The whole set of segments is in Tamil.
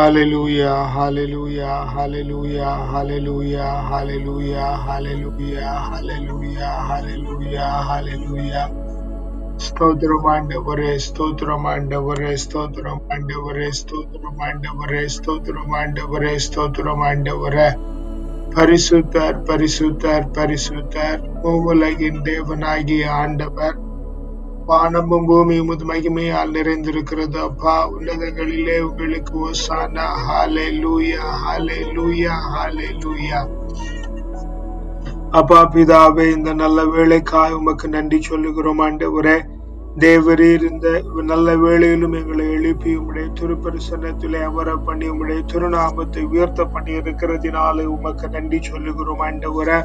Hallelujah, hallelujah, hallelujah, hallelujah, hallelujah, hallelujah, hallelujah, hallelujah, hallelujah. ஸ்தோத்திரம் ஆண்டவரே ஸ்தோத்திரம் ஆண்டவரே ஸ்தோத்திரம் ஆண்டவரே ஸ்தோத்திரம் ஆண்டவரே ஸ்தோத்திரம் ஆண்டவரே ஸ்தோத்திரம் ஆண்டவரே பரிசுத்தர் பரிசுத்தர் பரிசுத்தர் பூவுலகின் தேவனாகிய ஆண்டவர் வானமும் பூமியும் உமது மகிமையால் நிறைந்திருக்கிறது அப்பா உன்னதங்களிலே உங்களுக்கு ஓசானா. ஹாலே லூயா ஹாலே லூயா ஹாலே லூயா அப்பா பிதாவே இந்த நல்ல வேலைக்காய் உமக்கு நன்றி சொல்லுகிறோம் ஆண்டவரே. தேவரீர் இந்த நல்ல வேளையிலும் எங்களை எழுப்பி உம்முடைய திருப்பரிசனத்திலே அமர பண்ணி உம்முடைய திருநாமத்தை உயர்த்த பண்ணி இருக்கிறதுனால உமக்கு நன்றி சொல்லுகிறோம் ஆண்டவரே.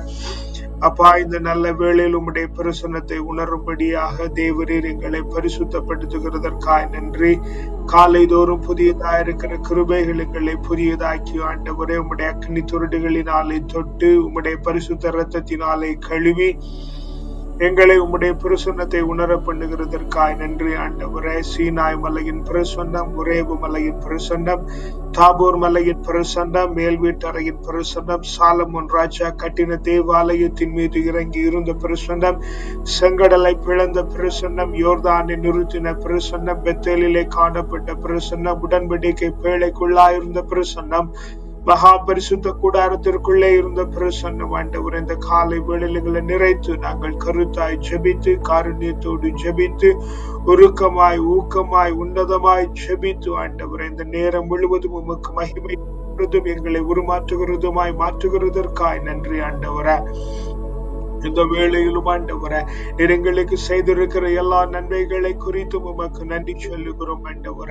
அப்பா இந்த நல்ல வேளையில் உம்முடைய பிரசன்னத்தை உணரும்படியாக தேவரீர் எங்களை பரிசுத்தப்படுத்துகிறதற்காய் நன்றி. காலை தோறும் புதியதா இருக்கிற கிருபைகள் எங்களை புதியதாக்கி ஆண்டவரே உம்முடைய அக்னி துருடுகளினாலே தொட்டு உம்முடைய பரிசுத்த ரத்தத்தினாலே கழுவி எங்களை உம்முடைய பிரசன்னத்தை உணர பண்ணுகிறதற்காய் நன்றி ஆண்டவரே. சீனாய் மலையின் பிரசன்னம் உரேபு மலையின் பிரசன்னம் தாபூர் மலையின் பிரசன்னம் மேல் வீட்டறையின் பிரசன்னம் சாலமோன் ராஜா கட்டின தேவாலயத்தின் மீது இறங்கி இருந்த பிரசன்னம் செங்கடலை பிளந்த பிரசன்னம் யோர்தானை நிறுத்தின பிரசன்னம் பெத்தேலிலே காணப்பட்ட பிரசன்னம் உடன்படிக்கை பேழைக்குள்ளாயிருந்த பிரசன்னம் மகா பரிசுத்த கூடாரத்திற்குள்ளே இருந்த பிரசன்னம் ஆண்டவர் இந்த காலை வேளைகளை நிறைத்து நாங்கள் கருத்தாய் ஜெபித்து காருண்யத்தோடு ஜெபித்து உருக்கமாய் ஊக்கமாய் உன்னதமாய் ஜெபித்து ஆண்டவர் இந்த நேரம் முழுவதும் உமக்கு மகிமை எங்களை உருமாற்றுகிறதுமாய் மாற்றுகிறதற்காய் நன்றி ஆண்டவர. இந்த வேளையிலும் ஆண்டவர எங்களுக்கு செய்திருக்கிற எல்லா நன்மைகளை குறித்தும் உமக்கு நன்றி சொல்லுகிறோம் ஆண்டவர.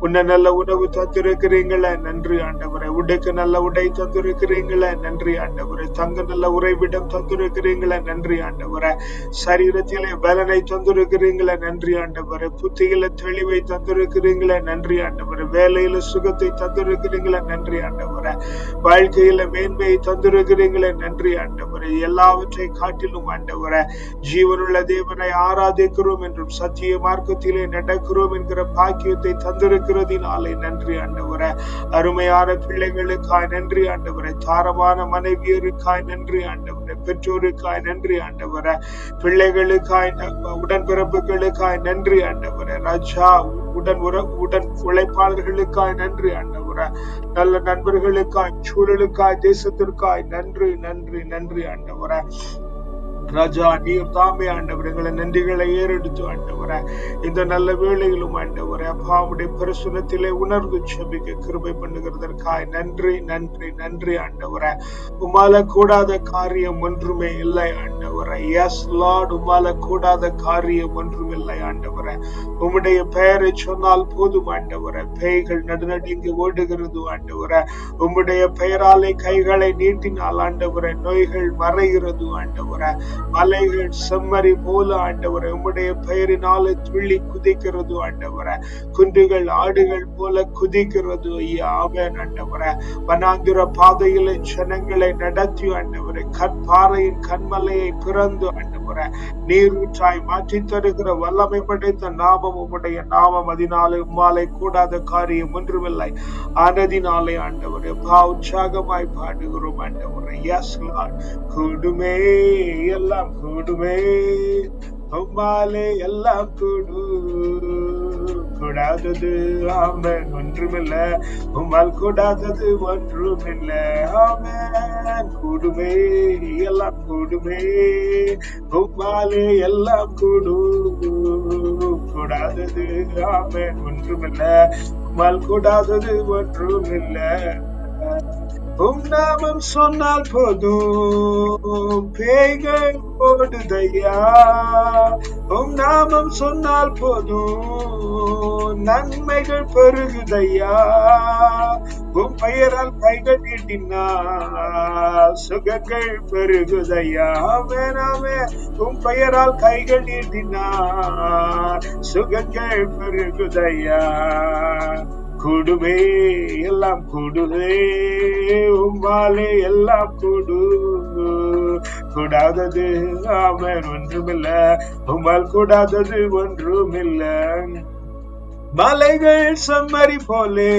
உன்ன நல்ல உணவு தந்திருக்கிறீங்களே நன்றி ஆண்டவரை. உடைக்கு நல்ல உடை தந்திருக்கிறீங்களே நன்றி ஆண்டவரை. தங்க நல்ல உறைவிடம் தந்திருக்கிறீங்களே நன்றி ஆண்டவர. சரீரத்திலே பலனை தந்திருக்கிறீங்களே நன்றி ஆண்டவரை. புத்தியில தெளிவை தந்திருக்கிறீங்களே நன்றி ஆண்டவரை. வேலையில சுகத்தை தந்திருக்கிறீங்களே நன்றி ஆண்டவரை. வாழ்க்கையில மேன்மையை தந்திருக்கிறீங்களே நன்றி ஆண்டவரை. எல்லாவற்றை காட்டிலும் ஆண்டவர ஜீவனுள்ள தேவனை ஆராதிக்கிறோம் என்றும் சத்திய மார்க்கத்திலே நடக்கிறோம் என்கிற பாக்கியத்தை தந்திருக்கிறதினாலே நன்றி ஆண்டவர. அருமையான பிள்ளைகளுக்காய் நன்றி ஆண்டவரை. தாரமான மனைவியருக்காய் நன்றி ஆண்டவரை. பெற்றோருக்காய் நன்றி ஆண்டவர. பிள்ளைகளுக்காய் உடன்பிறப்புகளுக்காய் நன்றி ஆண்டவர. ராஜா உடன் உற உடன் உழைப்பாளர்களுக்காய் நன்றி ஆண்டவர. நல்ல நண்பர்களுக்காய் சூழலுக்காய் தேசத்திற்காய் நன்றி நன்றி நன்றி ஆண்டவர. ராஜா நீர் தாமே ஆண்டவர் எங்களை நன்றிகளை ஏறெடுத்து ஆண்டவர. இந்த நல்ல வேளையிலும் ஆண்டவர அப்பாவுடைய பிரசுனத்திலே உணர்வு செபிக்க கிருபை பண்ணுகிறதற்காய் நன்றி நன்றி நன்றி ஆண்டவர. உமால கூடாத காரியம் ஒன்றுமே இல்லை ஆண்டவர. எஸ் லார்ட் உமால கூடாத காரியம் ஒன்றும் இல்லை ஆண்டவர. உம்முடைய பெயரை சொன்னால் போதும் ஆண்டவர. பேய்கள் நடுநடுங்கி ஓடுகிறது ஆண்டவர. உம்முடைய பெயராலே கைகளை நீட்டினால் ஆண்டவர நோய்கள் மறைகிறது ஆண்டவர. அலைகள் செம்மறி போல ஆண்டவரை உம்முடைய பெயரினால துள்ளி குதிக்கிறது ஆண்டவரை. குன்றுகள் ஆடுகள் போல குதிக்கிறது ஐயா ஆவேன் ஆண்டவரை. வனாந்திர பாதையில ஜனங்களை நடத்தி ஆண்டவரை கற்பாறையின் கண்மலையை பிறந்து ஆண்டவர். நீரூற்றாய் மாற்றி தருகிற வல்லமை படைத்த நாமம் உம்முடைய நாமம். அதனாலே உம்மாலை கூடாத காரியம் ஒன்றுமில்லை. ஆனதினாலே ஆண்டவரே பா உற்சாகமாய் பாடுகிறோம் ஆண்டவரே. எஸ் கூடுமே எல்லாம் கூடுமே. உம்மாலே எல்லாம் கூடு கூடாதது ஆமன். ஒன்றுமில்ல. உம்மால் கூடாதது ஒன்றுமில்ல. ஆமன். கூடுமே எல்லாம் கூடுமே. உம்மாலே எல்லாம் கூடும். கூடாதது ஆமன். ஒன்றுமில்ல. உம்மால் கூடாதது ஒன்றுமில்ல. உம் நாமம் சொன்னால் போதும். பேய்கள் ஓடுதையா உம் நாமம் சொன்னால் போதும். நன்மைகள் பெருகுதையா உம் பெயரால் கைகள் நீட்டினால் சுகங்கள் பெருகுதையா வேணாமே உம் பெயரால் கைகள் நீட்டினால் சுகங்கள் பெருகுதையா கூடுமே எல்லாம் கூடுதே உம்மாலே எல்லாம் கூடு. கூடாதது அவன் ஒன்றுமில்ல உம்மால் கூடாதது ஒன்றுமில்லை. மலைகள் செம்மறி போலே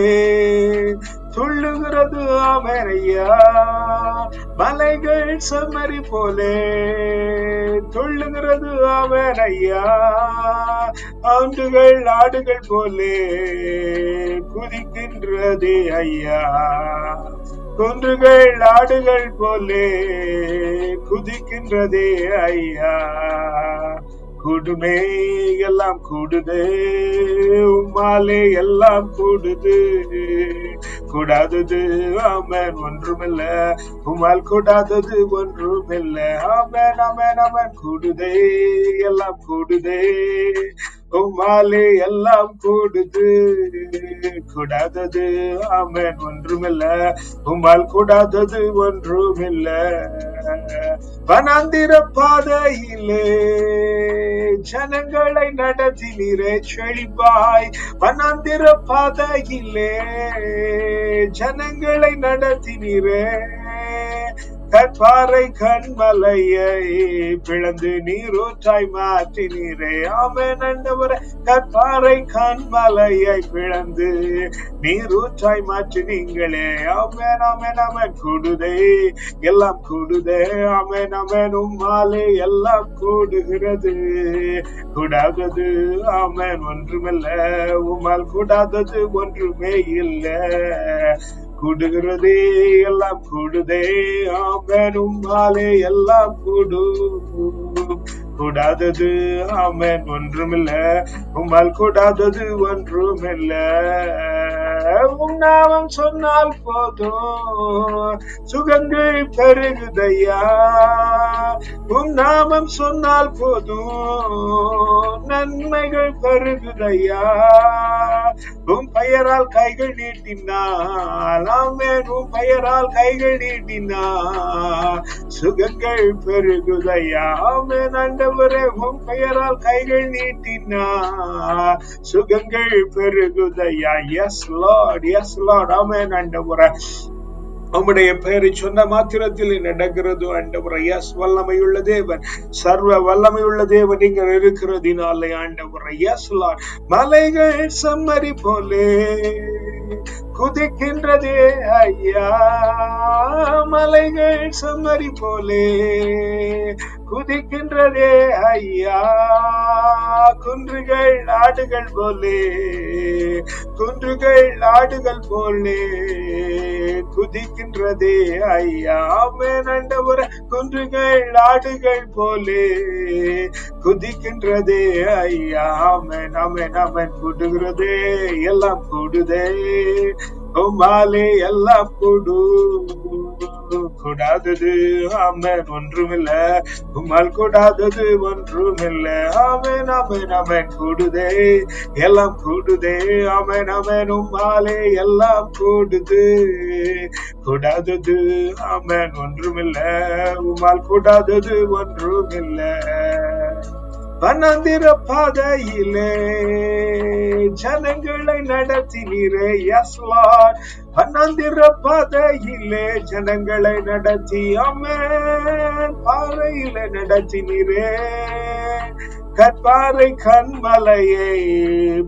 சொல்லுகிறது அமரையா. மலைகள் செம்மறி போலே சொல்லுகிறது ஆமரையா ஆண்டுகள் ஆடுகள் போலே குதிக்கின்றது ஐயா. குன்றுகள் ஆடுகள் போலே குதிக்கின்றதே ஐயா. கூடுமே எல்லாம் கூடுது. உம்மாலே எல்லாம் கூடுது. கூடாதது ஆமன் ஒன்றுமில்ல. உமால் கூடாதது ஒன்றுமில்ல. ஆமன் அமன் அமன் கூடுதே எல்லாம் கூடுதே. உம்மாலே எல்லாம் கூடுது. கூடாதது ஆமன் ஒன்றுமில்ல. உம்மால் கூடாதது ஒன்றுமில்ல. வனாந்திர பாதையிலே ஜனங்களை நடத்தினீரே செழிப்பாய். வனாந்திர பாதையிலே ஜனங்களை நடத்தினீரே. கற்பாறை கண்மலையை பிளந்து நீரூற்றாய் மாற்றினீரே. ஆமென் ஆண்டவரே கற்பாறை கண்மலையை பிளந்து நீரூற்றாய் மாற்றினீங்களே. ஆமென் ஆமென் ஆமென் கூடுதே எல்லாம் கூடுதே. ஆமென் ஆமென் உம்மாலே எல்லாம் கூடுகிறது. கூடாதது ஆமென் ஒன்றுமில்ல. உம்மால் கூடாதது ஒன்றுமே இல்லை. கூடுகிறதே எல்லாம் கூடுதே ஆமேன். உம்மாலே எல்லாம் கூடு கூடாதது ஆமேன் ஒன்றுமில்ல. உம்மால் கூடாதது ஒன்றுமில்ல. உம் சொன்னால் போதும். சுகங்கள் பெருகுதையா உம் நாமம் சொன்னால் போதும். நன்மைகள் பெருகுதையா உன் பெயரால் கைகள் நீட்டினால் ஆமேன் உன் பெயரால் கைகள் நீட்டினா சுகங்கள் பெருகுதையா. ஆமேன் அண்ட ஆண்டவரே உன் பெயரால் கைகள் நீட்டினால் சுகங்கள் பெருகுதையா. Yes lord yes lord amen ஆண்டவரே. உம்முடைய பெயரை சொன்ன மாத்திரத்தில் நடக்கிறது ஆண்டவரை. எஸ் வல்லமையுள்ள தேவன். சர்வ வல்லமையுள்ள தேவன் நீங்கள் இருக்கிறதினாலே ஆண்டவரை. எஸ் லார்ட் மலைகள் சம்மரி போலே குதிக்கின்றதே ஐயா. மலைகள் சுமரி போலே. குதிக்கின்றதே ஐயா. குன்றுகள் ஆடுகள் போலே. குன்றுகள் ஆடுகள் போலே. குதிக்கின்றதே ஐயா. ஆமென் ஆண்டவரே குன்றுகள் ஆடுகள் போலே. குதிக்கின்றதே ஐயா. ஆமென் ஆமென் ஆமென். கூடுகிறதே எல்லாம் கூடுதே. உம்மாலே எல்லாம் கூடு. கூடாதது ஆமென் ஒன்றுமில்ல. உம்மால் கூடாதது ஒன்றுமில்ல. ஆமென் ஆமென் ஆமென். கூடுதே எல்லாம் கூடுதே. ஆமென் ஆமென். உம்மாலே எல்லாம் கூடுது. கூடாதது ஆமென் ஒன்றுமில்ல. உம்மால் கூடாதது ஒன்றுமில்லை. வனாந்திர பாதையிலே ஜனங்களை நடத்தினீரே எஸ் லார்ட் வனாந்திர பாதையிலே ஜனங்களை நடத்தி அமேன் பாறையில நடத்தினீரே கற்பாறை கண்மலையை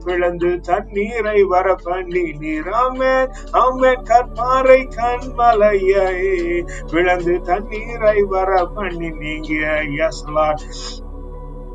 பிளந்து தண்ணீரை வர பண்ணி நீர் ஆமேன் ஆமேன் கற்பாறை கண்மலையை பிளந்து தண்ணீரை வர பண்ணி நீங்க எஸ்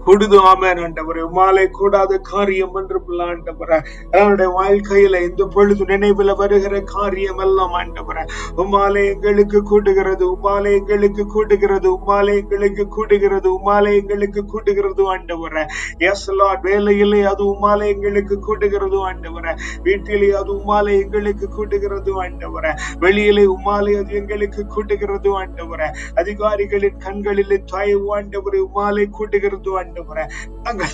கொடுது ஆமேன் ஆண்டவரே. உமாலை கூடாத காரியம் என்று ஆண்டவரே. என்னுடைய வாழ்க்கையில இந்த பொழுது நினைவுல வருகிற காரியம் எல்லாம் ஆண்டவரே. உமாலை எங்களுக்கு கூட்டுகிறது உமாலை எங்களுக்கு கூட்டுகிறது உமாலை எங்களுக்கு கூட்டுகிறது உமாலை எங்களுக்கு கூட்டுகிறது ஆண்டவரே. எஸ் லார்ட் வேலையிலே அது உமாலை எங்களுக்கு கூட்டுகிறது ஆண்டவரே. வீட்டிலே அது உமாலை எங்களுக்கு கூட்டுகிறது ஆண்டவரே. வெளியிலே உமாலை அது எங்களுக்கு கூட்டுகிறது ஆண்டவரே. அதிகாரிகளின் கண்களிலே தாய் ஆண்டவரை உமாலை கூட்டுகிறது ஆண்டவரே. でもね、なんか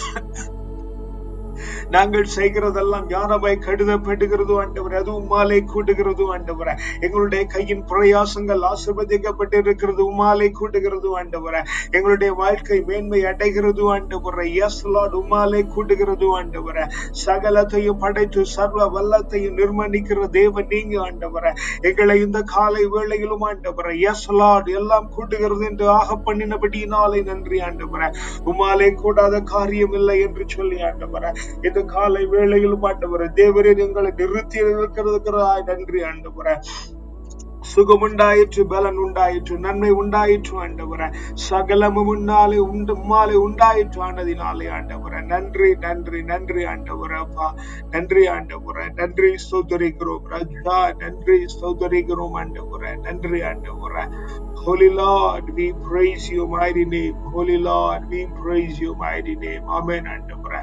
நாங்கள் செய்கிறதெல்லாம் ஞானமாய் கருதப்படுகிறது ஆண்டவர் அது உமாலை கூட்டுகிறது ஆண்டவரே. எங்களுடைய கையின் பிரயாசங்கள் ஆசிர்வதிக்கப்பட்டு இருக்கிறது உமாலை கூட்டுகிறது ஆண்டவரே. எங்களுடைய வாழ்க்கை மேன்மை அடைகிறது ஆண்டவரே. எஸ் லார்ட் உமாலை கூட்டுகிறது ஆண்டவரே. சகலத்தையும் படைத்து சர்வ வல்லத்தையும் நிர்மணிக்கிற தேவன் நீங்க ஆண்டவர. எங்களை இந்த காலை வேளையிலும் ஆண்டவர எஸ் லார்ட் எல்லாம் கூட்டுகிறது என்று ஆக பண்ணினபடியினாலே நன்றி ஆண்டவர. உமாலே கூடாத காரியம் இல்லை என்று சொல்லி ஆண்டவர. இந்த இந்த காலை வேளையில் ஆண்டவரே தேவரே எங்களை நிறுத்தி இருக்கிறதுக்குறாய் நன்றி ஆண்டவரே சுகம் உண்டாயிற்று பலன் உண்டாயிற்று நன்மை உண்டாயிற்று ஆண்டவர சகலமும் உன்னாலே உண்டு உம்மாலே உண்டாயிற்று ஆனதினாலே ஆண்டவர நன்றி நன்றி நன்றி ஆண்டவர அப்பா. நன்றி ஆண்டவர நன்றி ஸ்தோத்தரிக்கிறோம் ராஜா. நன்றி ஸ்தோத்தரிக்கிறோம் ஆண்டவர நன்றி ஆண்டவர Holy Lord, we praise your mighty name. Holy Lord, we praise your mighty name. Amen ஆண்டவர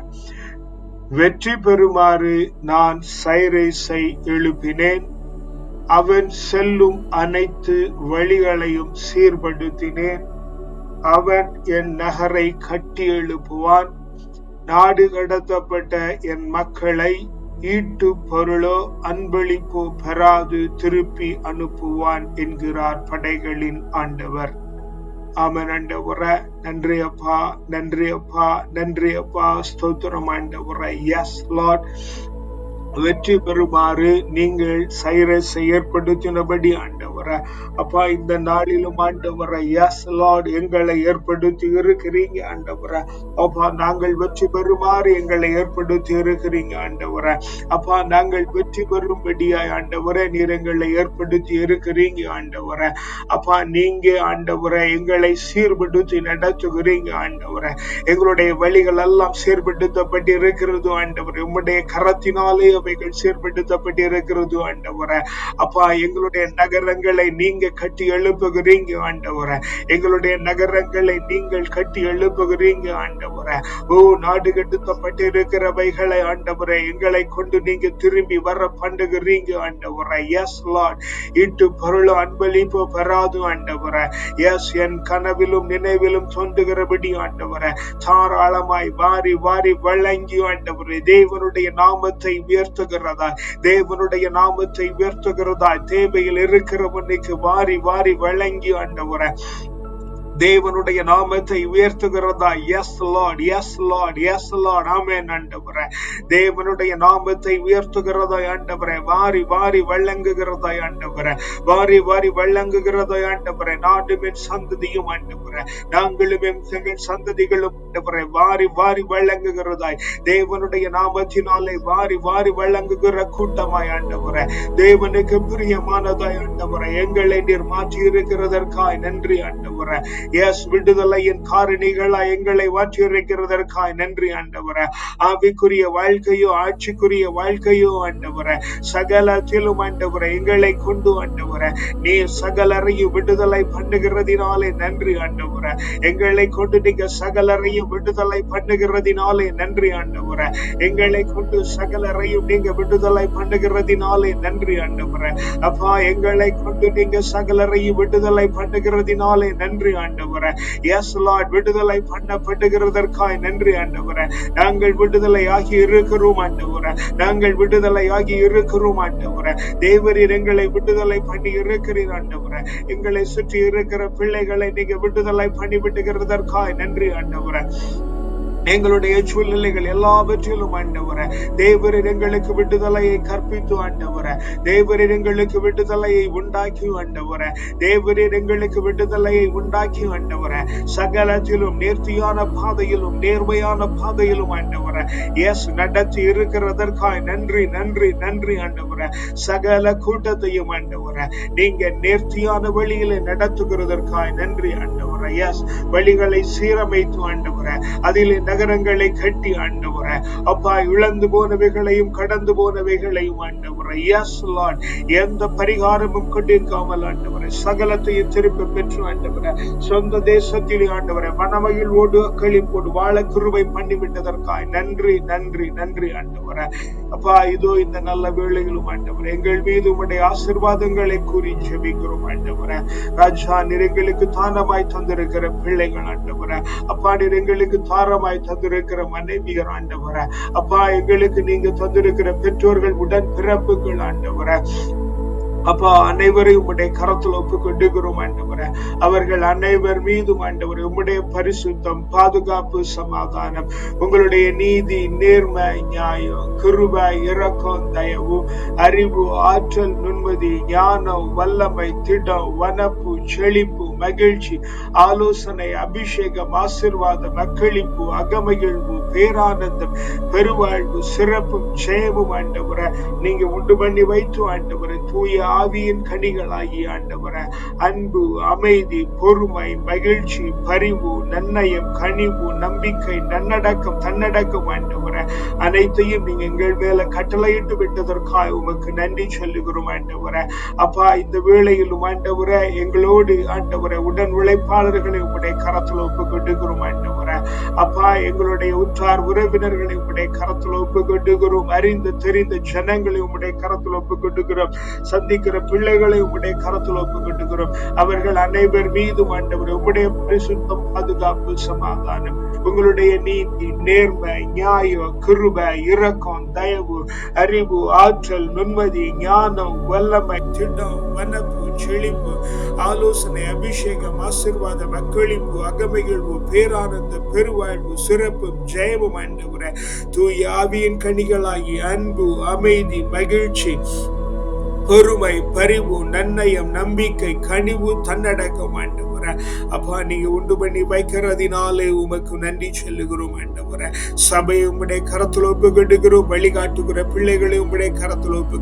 வெற்றி பெறுமாறு நான் சைரேசை எழுப்பினேன். அவன் செல்லும் அனைத்து வழிகளையும் சீர்படுத்தினேன். அவன் என் நகரை கட்டி எழுப்புவான். நாடு கடத்தப்பட்ட என் மக்களை ஈட்டு பொருளோ அன்பளிப்போ பெறாது திருப்பி அனுப்புவான் என்கிறார் படைகளின் ஆண்டவர். ஆமன் ஆண்டவர நன்றி அப்பா நன்றி அப்பா நன்றி அப்பா ஸ்தோத்திரம் ஆண்டவர. எஸ் லார்ட் வெற்றி பெறுமாறு நீங்கள் சைரஸ் ஏற்படுத்தினபடி ஆண்டவர. அப்பா இந்த நாளிலும் ஆண்டவர எஸ் லார்ட் எங்களை ஏற்படுத்தி இருக்கிறீங்க ஆண்டவர. அப்பா நாங்கள் வெற்றி பெறுமாறு எங்களை ஏற்படுத்தி இருக்கிறீங்க ஆண்டவர. அப்பா நாங்கள் வெற்றி பெறும்படியாய் ஆண்டவர நீர் எங்களை ஏற்படுத்தி இருக்கிறீங்க ஆண்டவர. அப்பா நீங்க ஆண்டவர எங்களை சீர்படுத்தி நடத்துகிறீங்க ஆண்டவர. எங்களுடைய வழிகள் எல்லாம் சீர்படுத்தப்பட்டு இருக்கிறது ஆண்டவர். உம்முடைய கரத்தினாலே அவைகள் சீர்படுத்தப்பட்டு இருக்கிறது ஆண்டவர. அப்பா எங்களுடைய நகரங்களை நீங்க கட்டி எழுப்புகிறீங்க ஆண்டவர. எங்களுடைய நகரங்களை நீங்கள் கட்டி எழுப்புகிறீங்க ஆண்டவர. ஓ நாடு கட்டுத்தப்பட்டு இருக்கிறவைகளை ஆண்டவர எங்களை கொண்டு நீங்க திரும்பி வர பண்ணுகிறீங்க ஆண்டவர. எஸ் லார்ட் இட்டு பொருள் அன்பளிப்பு பெறாது ஆண்டவர. எஸ் என் கனவிலும் நினைவிலும் தோன்றுகிறபடி ஆண்டவர. தாராளமாய் வாரி வாரி வழங்கி ஆண்டவரே. தேவனுடைய நாமத்தை உயர்த்துகிறதா தேவனுடைய நாமத்தை உயர்த்துகிறதா தேவையில் இருக்கிறவனுக்கு வாரி வாரி வழங்கி ஆண்டவரை. தேவனுடைய நாமத்தை உயர்த்துகிறதா? Yes lord yes lord yes lord amen ஆண்டவரே. தேவனுடைய நாமத்தை உயர்த்துகிறதா ஆண்டவரே? வாரி வாரி வழங்குகிறதா ஆண்டவரே? வாரி வாரி வழங்குகிறதா ஆண்டவரே? நாடுமின் சந்ததியும் ஆண்டவரே. நாங்களும் எங்கள் சந்ததிகளும் ஆண்டவரே. வாரி வாரி வழங்குகிறதாய். தேவனுடைய நாமத்தினாலே வாரி வாரி வழங்குகிற கூட்டமாய் ஆண்டவரே. தேவனுக்கு பிரியமானதாய் ஆண்டவரே. எங்களை நீர் மாற்றி இருக்கிறதற்காய் நன்றி ஆண்டவரே. எஸ் விடுதலையின் காரணிகளா எங்களை மாற்றி இருக்கிறதற்காய் நன்றி ஆண்டவர. ஆவிக்குரிய வாழ்க்கையோ ஆட்சிக்குரிய வாழ்க்கையோ ஆண்டவர. சகலத்திலும் ஆண்டவர எங்களை கொண்டு ஆண்டவர. நீ சகலரையும் விடுதலை பண்ணுகிறதினாலே நன்றி ஆண்டவர. எங்களை கொண்டு நீங்க சகலரையும் விடுதலை பண்ணுகிறதினாலே நன்றி ஆண்டவர. எங்களை கொண்டு சகலரையும் நீங்க விடுதலை பண்ணுகிறதினாலே நன்றி ஆண்டவர. அப்பா எங்களை கொண்டு நீங்க சகலரையும் விடுதலை பண்ணுகிறதினாலே நன்றி ஆண்டவர. எஸ் லார்ட் விடுதலை பண்ணப்படுகிறதற்காய் நன்றி ஆண்டவர. நாங்கள் விடுதலை ஆகி இருக்கிறோம் ஆண்டவர. நாங்கள் விடுதலை ஆகி இருக்கிறோம் ஆண்டவர. தேவரீர் எங்களை விடுதலை பண்ணி இருக்கிறீர் ஆண்டவர. எங்களை சுற்றி இருக்கிற பிள்ளைகளை நீங்க விடுதலை பண்ணி விட்டுகிறதற்காய் நன்றி ஆண்டவர. எங்களுடைய சூழ்நிலைகள் எல்லாவற்றிலும் ஆண்டவர. தேவரீர் எங்களுக்கு விடுதலையை கற்பித்து ஆண்டவர. தேவரீர் எங்களுக்கு விடுதலையை உண்டாக்கி ஆண்டவர. தேவரீர் எங்களுக்கு விடுதலையை உண்டாக்கி ஆண்டவர. சகலத்திலும் நேர்த்தியான பாதையிலும் நேர்மையான பாதையிலும் ஆண்டவர. எஸ் நடத்தி இருக்கிறதற்காய் நன்றி நன்றி நன்றி ஆண்டவர. சகல கூட்டத்தையும் ஆண்டவர. நீங்க நேர்த்தியான வழியில நடத்துகிறதற்காய் நன்றி ஆண்டவர. எஸ் வழிகளை சீரமைத்து ஆண்டவர. அதிலே நகரங்களை கட்டி ஆண்டவர. அப்பா இழந்து போனவைகளையும் கடந்து போனவைகளையும் ஆண்டவர. எஸ் லார்ட் எந்த பரிகாரமும் கொண்டிருக்காமல் ஆண்டவர. சகலத்தையும் திரும்ப பெற்று ஆண்டவர. சொந்த தேசத்திலே ஆண்டவர ஓடு கழிப்போடு வாழ கிருவை பண்ணிவிட்டதற்காய். நன்றி நன்றி நன்றி ஆண்டவர. அப்பா இதோ இந்த நல்ல வேளையிலும் ஆண்டவர் எங்கள் மீது உடைய ஆசிர்வாதங்களை கூறி ஜெபிக்கிறோம் ஆண்டவர. ராஜா நிறங்களுக்கு தானமாய் தந்திருக்கிற பிள்ளைகள் ஆண்டவர. அப்பா நிறங்களுக்கு தாரமாய் தந்திருக்கிற மனைவியர் ஆண்டவர. அப்பா எங்களுக்கு நீங்க தந்திருக்கிற பெற்றோர்கள் உடன் பிறப்புகள் ஆண்டவர. அப்பா அனைவரையும் உம்முடைய கரத்தில் ஒப்பு கொண்டுகிறோம் ஆண்டவரே. அவர்கள் அனைவர் மீதும் ஆண்டவரே உம்முடைய பரிசுத்தம் பாதுகாப்பு சமாதானம் உங்களுடைய நீதி நேர்மை நியாயம் கிருபை இரக்கம் தயவு அறிவு ஆற்றல் நுண்மதி ஞானம் வல்லமை திடம் வனப்பு செழிப்பு மகிழ்ச்சி ஆலோசனை அபிஷேகம் ஆசிர்வாதம் அக்களிப்பு அகமகிழ்வு பேரானந்தம் பெருவாழ்வு சிறப்பும் ஜெயமும் ஆண்டவரை. நீங்க உண்டு பண்ணி வைத்து ஆண்டவரை தூய ஆவியின் கனிகளாகி ஆண்டவர அன்பு அமைதி பொறுமை மகிழ்ச்சி பரிவு நன்னயம் கனிவு நம்பிக்கை நன்னடக்கம் தன்னடக்கம் ஆண்டவர். அனைத்தையும் நீங்க எங்கள் மேல கட்டளையிட்டு விட்டதற்காக உமக்கு நன்றி சொல்லுகிறோம் ஆண்டவரை. அப்பா இந்த வேளையிலும் ஆண்டவரை எங்களோடு ஆண்டவர உடன் உழைப்பாளர்களை உங்களுடைய கரத்தில் ஒப்பு கொண்டுகிறோம் ஆண்டவரை. அப்பா எங்களுடைய உற்றார் உறவினர்களை உங்களுடைய கரத்தில் ஒப்பு கொண்டுகிறோம் அறிந்த தெரிந்த ஜனங்களை உங்களுடைய கரத்தில் ஒப்பு கொண்டுகிறோம் சந்திக்கிற பிள்ளைகளை உங்களுடைய கரத்தில் ஒப்பு கொண்டுகிறோம் அவர்கள் அனைவர் மீதும் ஆண்டவர் உங்களுடைய பரிசுத்தம் பாதுகாப்பு சமாதானம் உங்களுடைய நீதி நேர்மை நியாயம் கிருபை இரக்கம் தயவு அறிவு ஆற்றல் நுண்மதி ஞானம் வல்லமை திட்டம் வனப்பு செழிப்பு ஆலோசனை அபிஷேகம் ஆசிர்வாதம் அக்களிப்பு அகமகிழ்வு பேரானந்த பெருவாழ்வு சிறப்பும் ஜெயமும் அன்று தூய ஆவியின் கனிகளாகி அன்பு அமைதி மகிழ்ச்சி பொறுமை பரிவு நன்னயம் நம்பிக்கை கனிவு தன்னடக்கம் அப்பா நீங்க உண்டு பண்ணி வைக்கிறதினாலே உமக்கு நன்றி சொல்லுகிறோம் ஆண்டவரே. சபையை உம்முடைய கரத்தில் ஒப்பு வழிகாட்டுகிற பிள்ளைகளை உம்முடைய கரத்தில் ஒப்பு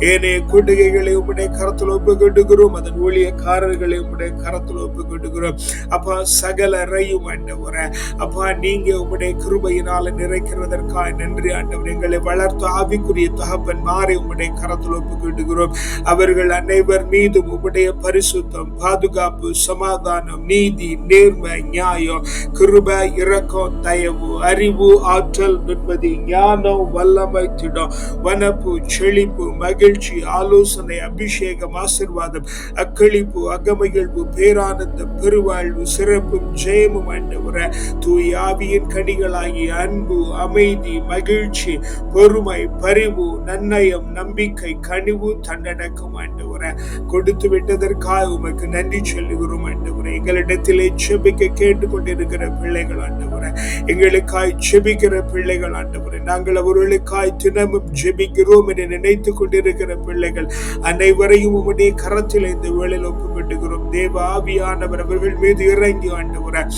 ஏனைய கொடுகைகளை உம்முடைய கரத்தில் ஒப்பு அதன் ஊழியக்காரர்களை உம்முடைய கரத்தில் ஒப்பு அப்பா சகல சகலரையும் ஆண்டவரே. அப்பா நீங்க உம்முடைய கிருபையினால நிறைக்கிறதற்காக நன்றி ஆண்டவர். எங்களை வளர்த்து ஆவிக்குரிய தகப்பன் மாறி உம்முடைய கரத்தில் ஒப்பு அவர்கள் அனைவர் மீதும் உம்முடைய பரிசுத்தம் பாதுகாப்பு சமாதானம் நீதி நேர்மை நியாயம் கிருப இரக்கம் தயவு அறிவு ஆற்றல் நிம்மதி ஞானம் வல்லமை திடம் வனப்பு செழிப்பு மகிழ்ச்சி ஆலோசனை அபிஷேகம் ஆசிர்வாதம் அக்களிப்பு அகமகிழ்வு பேரானந்தம் பெருவாழ்வு சிறப்பும் ஜெயமும் ஆண்டவர தூய் ஆவியின் கனிகளாகி அன்பு அமைதி மகிழ்ச்சி பொறுமை பரிவு நன்னயம் நம்பிக்கை கனிவு தன்னடக்கம் ஆண்டவர கொடுத்து விட்டதற்காக உமக்கு நன்றி சொல்லுகிறோம். ஆண்டவரே. எங்களிடத்திலே செபிக்க கேட்டுக்கொண்டிருக்கிற பிள்ளைகள் ஆண்டவரே. எங்களுக்காய் செபிக்கிற பிள்ளைகள் ஆண்டவரே. நாங்கள் அவர்களுக்காய் தினமும் ஜெபிக்கிறோம் என நினைத்து கொண்டிருக்கிற பிள்ளைகள் அனைவரையும் உம்முடைய கரத்தில் இந்த வேளையில் ஒப்புக்கொண்டுகிறோம் தேவ ஆவியானவர் அவர்கள் மீது இறங்கி ஆண்டவரை.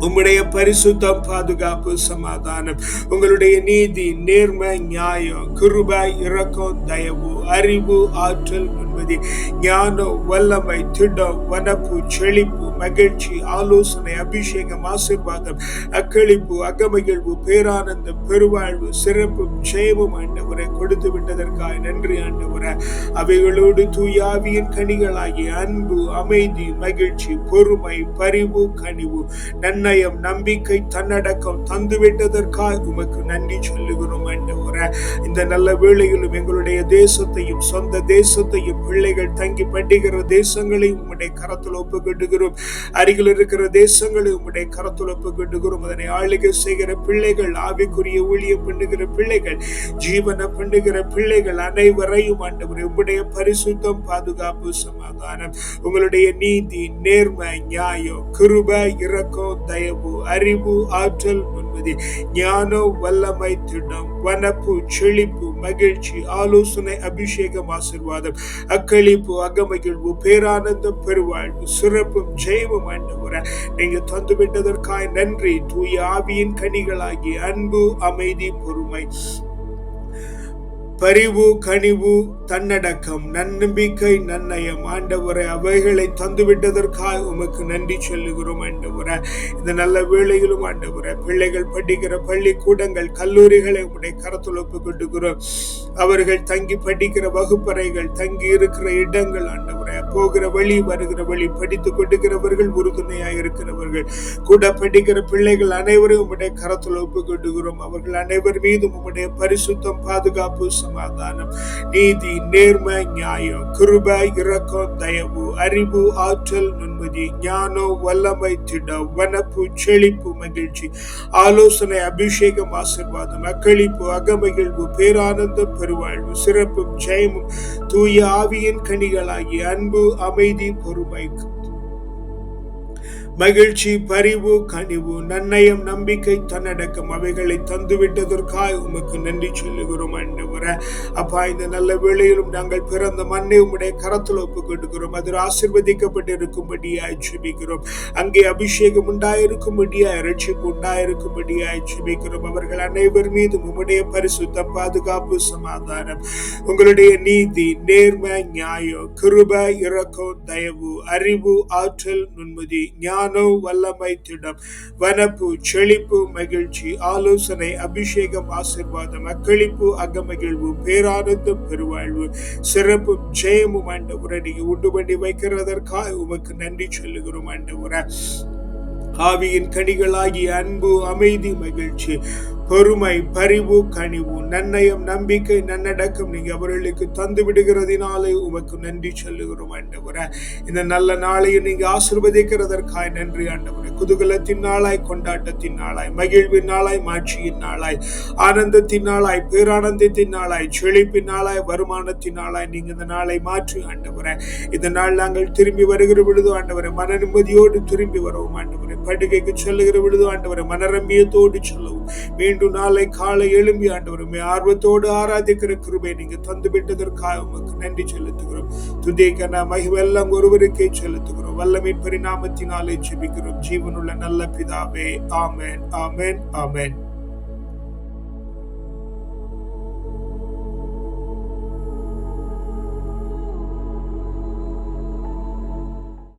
உம்முடைய பரிசுத்தம் பாதுகாப்பு சமாதானம் உங்களுடைய நீதி நேர்மை நியாயம் கிருபை இரக்கம் தயவு அறிவு ஆற்றல் என்பது ஞானம் வல்லமை திடம் வனப்பு செழிப்பு மகிழ்ச்சி ஆலோசனை அபிஷேகம் ஆசிர்வாதம் அக்களிப்பு அகமகிழ்வு பேரானந்தம் பெருவாழ்வு சிறப்பும் ஜெயமும் ஆண்டவரை கொடுத்து விட்டதற்காக நன்றி ஆண்டவரை. அவைகளோடு தூயாவியின் கனிகளாகிய அன்பு அமைதி மகிழ்ச்சி பொறுமை பரிவு கனிவு நன்னயம் நம்பிக்கை தன்னடக்கம் தந்துவிட்டதற்காக உமக்கு நன்றி சொல்லுகிறோம் ஆண்டவரே. இந்த நல்ல வேளையிலும் எங்களுடைய தேசத்தையும் சொந்த தேசத்தையும் பிள்ளைகள் தங்கி பண்டிகிற தேசங்களையும் உம்முடைய கரத்தில் ஒப்புக்கொண்டுகிறோம் அருகில் இருக்கிற தேசங்களை உம்முடைய கரத்துழப்பு ஒப்புக்கொண்டுகிறோம் அதனை ஆளுகை செய்கிற பிள்ளைகள் ஆவிக்குரிய ஊழியம் பண்ணுகிற பிள்ளைகள் ஜீவன பண்ணுகிற பிள்ளைகள் அனைவரையும் ஆண்டவரை உம்முடைய பரிசுத்தம் பாதுகாப்பு சமாதானம் உங்களுடைய நீதி நேர்மை நியாயம் கிருப இரக்கம் தயவு அறிவு ஆற்றல் முன்மதி ஞானம் வல்லமை திடம் வனப்பு செழிப்பு மகிழ்ச்சி ஆலோசனை அபிஷேகம் ஆசிர்வாதம் அக்களிப்பு அகமகிழ்வு பேரானந்தம் பெருவாழ்வு சிறப்பும் ஜெயமும் ஆண்டவர. நீங்க தந்து விட்டதற்காய் நன்றி. தூய ஆவியின் கனிகளாகி அன்பு அமைதி பொறுமை. பரிவு கனிவு தன்னடக்கம் நன்னம்பிக்கை நன்னயம். ஆண்டவரை அவைகளை தந்துவிட்டதற்காக உமக்கு நன்றி சொல்லுகிறோம் ஆண்டவரை. இந்த நல்ல வேளையிலும் ஆண்டவரை பிள்ளைகள் படிக்கிற பள்ளிக்கூடங்கள் கல்லூரிகளை உடைய கரத்தில் ஒப்புக்கொண்டுகிறோம் அவர்கள் தங்கி படிக்கிற வகுப்பறைகள் தங்கி இருக்கிற இடங்கள் ஆண்டவரை. போகிற வழி வருகிற வழி படித்து கொண்டுகிறவர்கள் உறுதுணையாக இருக்கிறவர்கள். கூட படிக்கிற பிள்ளைகள் அனைவரும் உம்முடைய கரத்தில் ஒப்புக்கொண்டுகிறோம் அவர்கள் அனைவர் மீதும் உம்முடைய பரிசுத்தம் பாதுகாப்பு சமாதானம் நீதி நேர்மை நியாயம் கிருபை இரக்கம் தயவு அறிவு ஆற்றல் நுண்மதி ஞானம் வல்லமை திடம் வனப்பு செழிப்பு மகிழ்ச்சி ஆலோசனை அபிஷேகம் ஆசிர்வாதம் அக்களிப்பு அகமகிழ்வு பேரானந்தம் பெருவாழ்வு சிறப்பும் ஜெயமும் தூய ஆவியின் கனிகளாகிய அன்பு அமைதி பொறுமை மகிழ்ச்சி பரிவு கனிவு நன்னயம் நம்பிக்கை தன்னடக்கம் அவைகளை தந்துவிட்டதற்காக உமக்கு நன்றி சொல்லுகிறோம் அண்ணவர அப்பா இந்த நல்ல வேளையிலும் நாங்கள் பிறந்த மண்ணை உம்முடைய கரத்தில் ஒப்புக்கொண்டுகிறோம் அதில் ஆசிர்வதிக்கப்பட்டிருக்கும்படியாய் ஜெபிக்கிறோம். அங்கே அபிஷேகம் உண்டாயிருக்கும்படியாய் ரட்சிப்பு உண்டாயிருக்கும்படியாய் ஜெபிக்கிறோம். அவர்கள் அனைவர் மீதும் உம்முடைய பரிசுத்த பாதுகாப்பு சமாதானம் உங்களுடைய நீதி நேர்மை நியாயம் கிருப இறக்கம் தயவு அறிவு ஆற்றல் நுண்மதி மானோ வல்லமை திடம் வனப்பு செழிப்பு மகிழ்ச்சி ஆலோசனை அபிஷேகம் ஆசிர்வாதம் அக்களிப்பு அகமகிழ்வு பேரானந்தம் பெருவாழ்வு சிறப்பும் ஜெயமும் ஆண்டவரை நீங்க உண்டு பண்ணி வைக்கிறதற்காக உமக்கு நன்றி சொல்லுகிறோம் ஆண்டவரை. ஆவியின் கனிகளாகிய அன்பு அமைதி மகிழ்ச்சி பொறுமை பரிவு கனிவு நன்னயம் நம்பிக்கை நன்னடக்கம் நீங்க அவர்களுக்கு தந்து விடுகிறதினாலே உமக்கு நன்றி சொல்லுகிறோம் ஆண்டவரே. இந்த நல்ல நாளையும் நீங்க ஆசிர்வதிக்கிறதற்காய் நன்றி ஆண்டவரே. குதூகலத்தின் நாளாய் கொண்டாட்டத்தின் நாளாய் மகிழ்வின் நாளாய் மாட்சியின் நாளாய் ஆனந்தத்தின் நாளாய் பேரானந்தத்தின் நாளாய் செழிப்பின் நாளாய் வருமானத்தின் நாளாய் நீங்க இந்த நாளை மாற்றி ஆண்டவரே. இந்த நாள் நாங்கள் திரும்பி வருகிற பொழுது ஆண்டவரை மன நிம்மதியோடு திரும்பி வரவும் ஆண்டவரை. படுகைக்கு சொல்லுகிற பொழுது ஆண்டவரை மனரம்பியத்தோடு சொல்லவும். மீண்டும் நாளை காலை எழும்பி ஆண்டவருமே ஆர்வத்தோடு ஆராதிக்கிற கிருபை நீங்க தந்து விட்டதற்காக உமக்கு நன்றி செலுத்துகிறோம். துதிக்கன மகிவெல்லாம் ஒருவருக்கே செலுத்துகிறோம். வல்லமின் பரிணாமத்தினாலே செபிக்கிறோம் ஜீவனுள்ள நல்ல பிதாவே ஆமேன் ஆமென் ஆமென்.